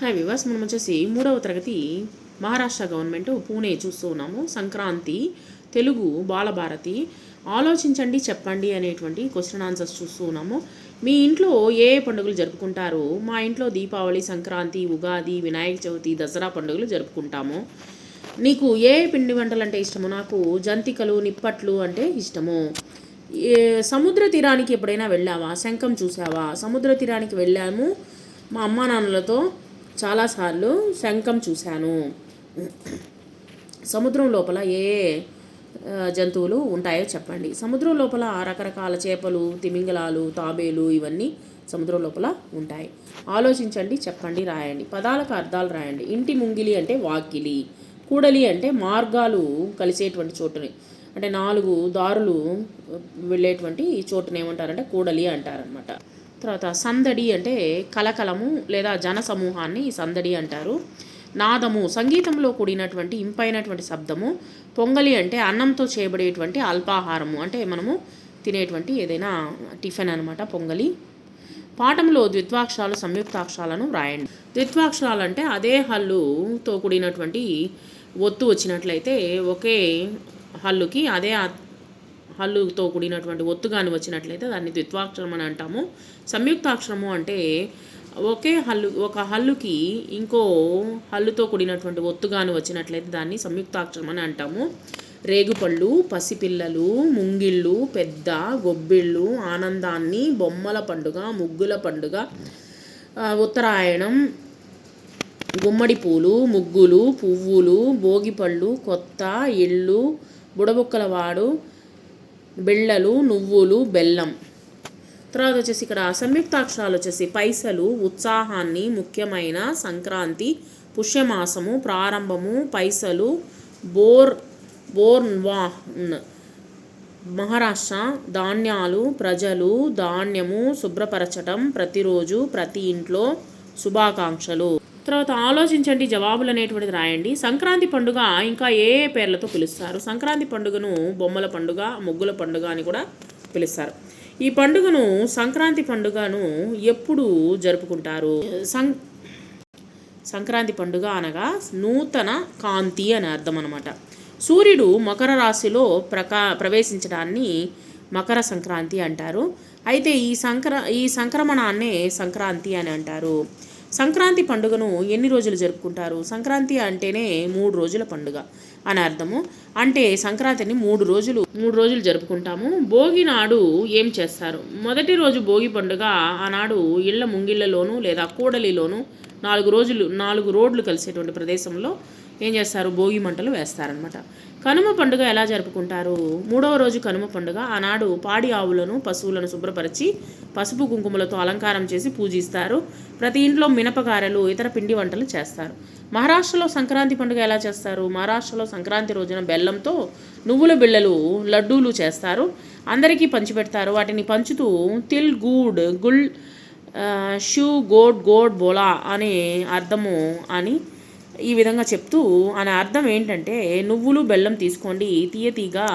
Hi వివాస్ మనం వచ్చేసి మూడవ తరగతి మహారాష్ట్ర గవర్నమెంట్ పూణే చూస్తూ ఉన్నాము. సంక్రాంతి తెలుగు బాలభారతి ఆలోచించండి చెప్పండి అనేటువంటి క్వశ్చన్ ఆన్సర్స్ చూస్తూ ఉన్నాము. మీ ఇంట్లో ఏ ఏ పండుగలు జరుపుకుంటారు? మా ఇంట్లో దీపావళి సంక్రాంతి ఉగాది వినాయక చవితి దసరా పండుగలు జరుపుకుంటాము. నీకు ఏ పిండి వంటలు అంటే ఇష్టము? నాకు జంతికలు నిప్పట్లు అంటే ఇష్టము. ఏ సముద్ర తీరానికి ఎప్పుడైనా వెళ్ళావా? శంఖం చూసావా సముద్ర తీరానికి వెళ్ళాము మా అమ్మా నాన్నలతో. చాలాసార్లు శంఖం చూశాను. సముద్రం లోపల ఏ జంతువులు ఉంటాయో చెప్పండి. సముద్రం లోపల రకరకాల చేపలు తిమింగలాలు తాబేలు ఇవన్నీ సముద్రం లోపల ఉంటాయి. ఆలోచించండి చెప్పండి రాయండి. పదాలకు అర్థాలు రాయండి. ఇంటి ముంగిలి అంటే వాకిలి. కూడలి అంటే మార్గాలు కలిసేటువంటి చోటుని. అంటే నాలుగు దారులు వెళ్ళేటువంటి చోటుని ఏమంటారంటే కూడలి అంటారనమాట తర్వాత సందడి అంటే కలకలము లేదా జన సమూహాన్ని సందడి అంటారు. నాదము సంగీతంలో కూడినటువంటి ఇంపైనటువంటి శబ్దము. పొంగలి అంటే అన్నంతో చేయబడేటువంటి అల్పాహారము. అంటే మనము తినేటువంటి ఏదైనా టిఫిన్ అనమాట పొంగలి. పాఠంలో ద్విత్వాక్షరాలు సంయుక్తాక్షరాలను వ్రాయండి. ద్విత్వాక్షరాలు అంటే అదే హల్లుతో కూడినటువంటి ఒత్తు వచ్చినట్లయితే ఒకే హల్లుకి అదే హల్లుతో కూడినటువంటి ఒత్తుగాని వచ్చినట్లయితే దాన్ని ద్విత్వాక్షరం అని అంటాము. సంయుక్తాక్షరము అంటే ఒకే హల్లు ఒక హల్లుకి ఇంకో హల్లుతో కూడినటువంటి ఒత్తుగాను వచ్చినట్లయితే దాన్ని సంయుక్తాక్షరం అని అంటాము. రేగుపళ్ళు పసిపిల్లలు ముంగిళ్ళు పెద్ద గొబ్బిళ్ళు ఆనందాన్ని బొమ్మల పండుగ ముగ్గుల పండుగ ఉత్తరాయణం గుమ్మడి పూలు ముగ్గులు పువ్వులు భోగిపళ్ళు కొత్త ఇళ్ళు బుడబుక్కలవాడు బిళ్ళలు నువ్వులు బెల్లం. తర్వాత వచ్చేసి ఇక్కడ సంయుక్తాక్షరాలు వచ్చేసి పైసలు ఉత్సాహాన్ని ముఖ్యమైన సంక్రాంతి పుష్యమాసము ప్రారంభము పైసలు బోర్ బోర్న్వాహ్న్. మహారాష్ట్ర ధాన్యాలు ప్రజలు ధాన్యము శుభ్రపరచటం ప్రతిరోజు ప్రతి ఇంట్లో శుభాకాంక్షలు. తర్వాత ఆలోచించండి జవాబులు అనేటువంటిది రాయండి. సంక్రాంతి పండుగ ఇంకా ఏ ఏ పేర్లతో పిలుస్తారు? సంక్రాంతి పండుగను బొమ్మల పండుగ ముగ్గుల పండుగ అని కూడా పిలుస్తారు. ఈ పండుగను సంక్రాంతి పండుగను ఎప్పుడు జరుపుకుంటారు? సం సంక్రాంతి పండుగ అనగా నూతన కాంతి అని అర్థం అనమాట సూర్యుడు మకర రాశిలో ప్రకా ప్రవేశించడాన్ని మకర సంక్రాంతి అంటారు. అయితే ఈ సంక్ర ఈ సంక్రమణాన్నే సంక్రాంతి అని అంటారు. సంక్రాంతి పండుగను ఎన్ని రోజులు జరుపుకుంటారు? సంక్రాంతి అంటేనే మూడు రోజుల పండుగ అని అర్థము. అంటే సంక్రాంతిని మూడు రోజులు మూడు రోజులు జరుపుకుంటాము. భోగి నాడు ఏం చేస్తారు? మొదటి రోజు భోగి పండుగ ఆనాడు ఇళ్ళ ముంగిళ్ళలోను లేదా కూడలిలోను నాలుగు రోజులు నాలుగు రోడ్లు కలిసేటువంటి ప్రదేశంలో ఏం చేస్తారు? భోగి మంటలు వేస్తారనమాట కనుమ పండుగ ఎలా జరుపుకుంటారు? మూడవ రోజు కనుమ పండుగ. ఆనాడు పాడి ఆవులను పశువులను శుభ్రపరిచి పసుపు కుంకుమలతో అలంకారం చేసి పూజిస్తారు. ప్రతి ఇంట్లో మినపగారెలు ఇతర పిండి వంటలు చేస్తారు. మహారాష్ట్రలో సంక్రాంతి పండుగ ఎలా చేస్తారు? మహారాష్ట్రలో సంక్రాంతి రోజున బెల్లంతో నువ్వుల బిళ్ళలు లడ్డూలు చేస్తారు. అందరికీ పంచిపెడతారు. వాటిని పంచుతూ తిల్ గూడ్ గుల్ షూ గోడ్ గోడ్ బోలా అనే అర్థము అని ఈ విధంగా చెప్తూ అనే అర్థం ఏంటంటే నువ్వులు బెల్లం తీసుకోండి తీయ తీగా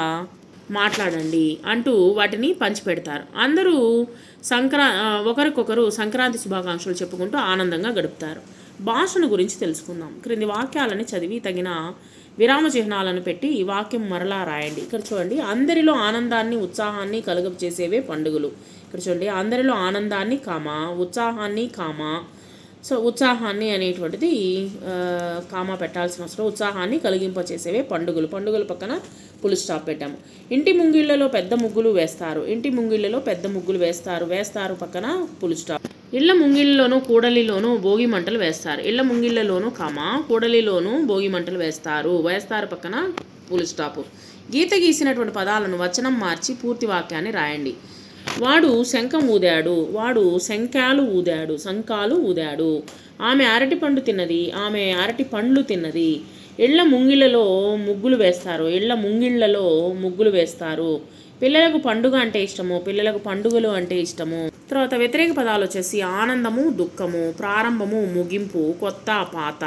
మాట్లాడండి అంటూ వాటిని పంచిపెడతారు. అందరూ సంక్రా ఒకరికొకరు సంక్రాంతి శుభాకాంక్షలు చెప్పుకుంటూ ఆనందంగా గడుపుతారు. భాషను గురించి తెలుసుకుందాం. క్రింది వాక్యాలని చదివి తగిన విరామ చిహ్నాలను పెట్టి ఈ వాక్యం మరలా రాయండి. ఇక్కడ చూడండి అందరిలో ఆనందాన్ని ఉత్సాహాన్ని కలుగ చేసేవే పండుగలు. ఇక్కడ చూడండి అందరిలో ఆనందాన్ని కామ ఉత్సాహాన్ని కామ సో ఉత్సాహాన్ని అనేటువంటిది కామ కామా పెట్టాల్సిన అవసరం. ఉత్సాహాన్ని కలిగింపచేసేవే పండుగలు. పండుగల పక్కన పులు స్టాప్ పెట్టాము. ఇంటి ముంగిళ్ళలో పెద్ద ముగ్గులు వేస్తారు. ఇంటి ముంగిళ్ళలో పెద్ద ముగ్గులు వేస్తారు. వేస్తారు పక్కన పులు స్టాప్ ఇళ్ళ ముంగిళ్ళలోనూ కూడలిలోనూ భోగి మంటలు వేస్తారు. ఇళ్ళ ముంగిళ్ళలోనూ కామ కూడలిలోనూ భోగి మంటలు వేస్తారు. వేస్తారు పక్కన పులు స్టాప్ గీత గీసినటువంటి పదాలను వచనం మార్చి పూర్తి వాక్యాన్ని రాయండి. వాడు శంఖం ఊదాడు వాడు శంఖాలు ఊదాడు శంఖాలు ఊదాడు. ఆమె అరటి పండు తిన్నది ఆమె అరటి పండ్లు తిన్నది. ఇళ్ళ ముంగిళ్ళలో ముగ్గులు వేస్తారు ఇళ్ళ ముంగిళ్ళలో ముగ్గులు వేస్తారు. పిల్లలకు పండుగ అంటే ఇష్టము పిల్లలకు పండుగలు అంటే ఇష్టము. తర్వాత వ్యతిరేక పదాలు వచ్చేసి ఆనందము దుఃఖము ప్రారంభము ముగింపు కొత్త పాత.